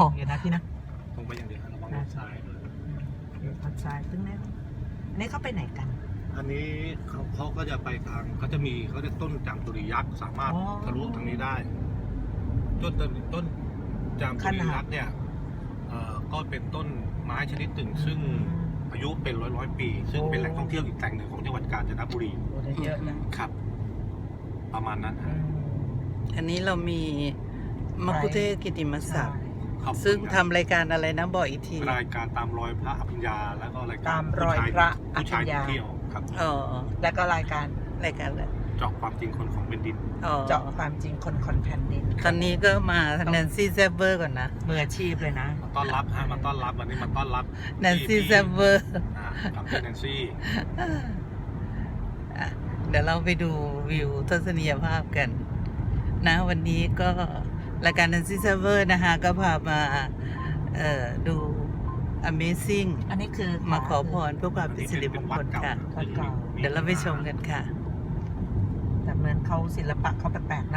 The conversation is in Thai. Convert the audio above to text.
ตรงอยู่นะพี่นะตรงไปอย่างเดียวระวังรถซ้ายเดี๋ยวพัดซ้ายตึ้งแน่อันนี้เขาไปไหนกัน อันนี้เขาเขาก็จะไปทางเขาจะมีเขาจะต้นจามตุรียักษ์สามารถอ๋อ ทะลุทางนี้ได้ ต้นต้นต้นจามตุรียักษ์เนี่ยเอ่อก็เป็นต้นไม้ชนิดหนึ่งซึ่งอายุเป็นร้อยร้อยๆปี ซึ่งเป็นแหล่งท่องเที่ยวอีกแหล่งหนึ่งของจังหวัดกาญจนบุรีโอ้ได้เยอะนะครับ ประมาณนั้นอืฮะมอันนี้เรามีมัคคุเทศก์กิติมศักดิ์ ขอบคุณซึ่งครับทำรายการอะไรนะบอกอีกที รายการตามรอยพระอภิญญาแล้วก็รายการตามรอยพระอผู้ภิชายญญา ผู้ชายที่เที่ยวครับอ๋อแล้วก็รายการรายการอะไรเจาะความจริงคนของเป็นดิน อ๋อเจาะความจริงคนคนแผ่นดินตอนนี้ก็มาแนนซี่แซบเวอร์ก่อนนะมืออาชีพเลยนะ มาต้อนรับฮะมาต้อนรับวันนี้มาต้อนรับแนนซี่พี่แซบเวอร์ อ่ากับพี่แนนซี่อะเดี๋ยวเราไปดูวิวทัศนียภาพกัน นะวันนี้ก็ รายการ Nancy Server นะคะ ก็พามาเอ่อดู Amazing อันนี้คือมาขอพรเพื่อความเป็นสิริมงคลค่ะ วัดเก่าเดี๋ยวเราไปชมกันค่ะ แต่เหมือนเขาศิลปะเขาแปลกๆนะ